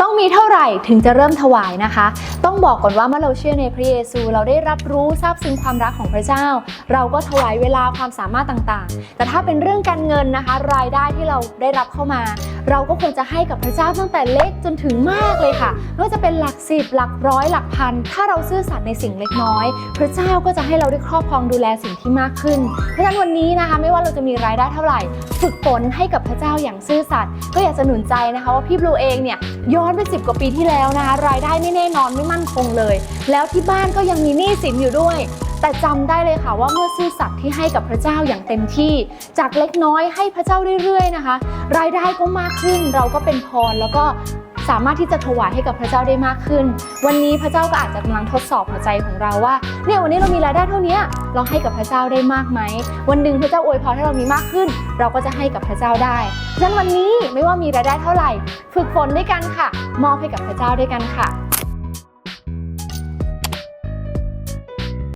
ต้องมีเท่าไหร่ถึงจะเริ่มถวายนะคะ ต้องบอกก่อนว่าเมื่อเราเชื่อในพระเยซู เราได้รับรู้ทราบซึ้งความรักของพระเจ้า เราก็ถวายเวลาความสามารถต่างๆ แต่ถ้าเป็นเรื่องการเงินนะคะ รายได้ที่เราได้รับเข้ามา เราก็ควรจะให้กับพระเจ้าตั้งแต่เล็กจนถึงมากเลยค่ะไม่ว่าจะเป็นหลักสิบหลักร้อยหลักพัน ถ้าเราซื่อสัตย์ในสิ่งเล็กน้อย พระเจ้าก็จะให้เราได้ครอบครองดูแลสิ่งที่มากขึ้น เพราะฉะนั้นวันนี้นะคะ ไม่ว่าเราจะมีรายได้เท่าไหร่ ฝึกฝนให้กับพระเจ้าอย่างซื่อสัตย์ก็อยากจะหนุนใจนะคะว่าพี่บลูเองเนี่ย ย้อนไปสิบกว่าปีที่แล้วนะคะ รายได้ไม่แน่นอนไม่มั่นคงเลย แล้วที่บ้านก็ยังมีหนี้สินอยู่ด้วย แต่จำได้เลยค่ะว่าเมื่อซื่อสัตย์ที่ให้กับพระเจ้าอย่างเต็มที่ จากเล็กน้อยให้พระเจ้าเรื่อยๆนะคะ รายได้ก็มากขึ้นเราก็เป็นพรแล้วก็ สามารถที่จะถวายให้กับพระเจ้าได้มากขึ้น วันนี้พระเจ้าก็อาจจะกำลังทดสอบหัวใจของเราว่าเนี่ยวันนี้เรามีรายได้เท่านี้เราให้กับพระเจ้าได้มากไหมวันหนึ่งพระเจ้าอวยพรให้เรามีมากขึ้น เราก็จะให้กับพระเจ้าได้ฉะนั้นวันนี้ไม่ว่ามีรายได้เท่าไหร่ ฝึกฝนด้วยกันค่ะ มอบให้กับพระเจ้าด้วยกันค่ะ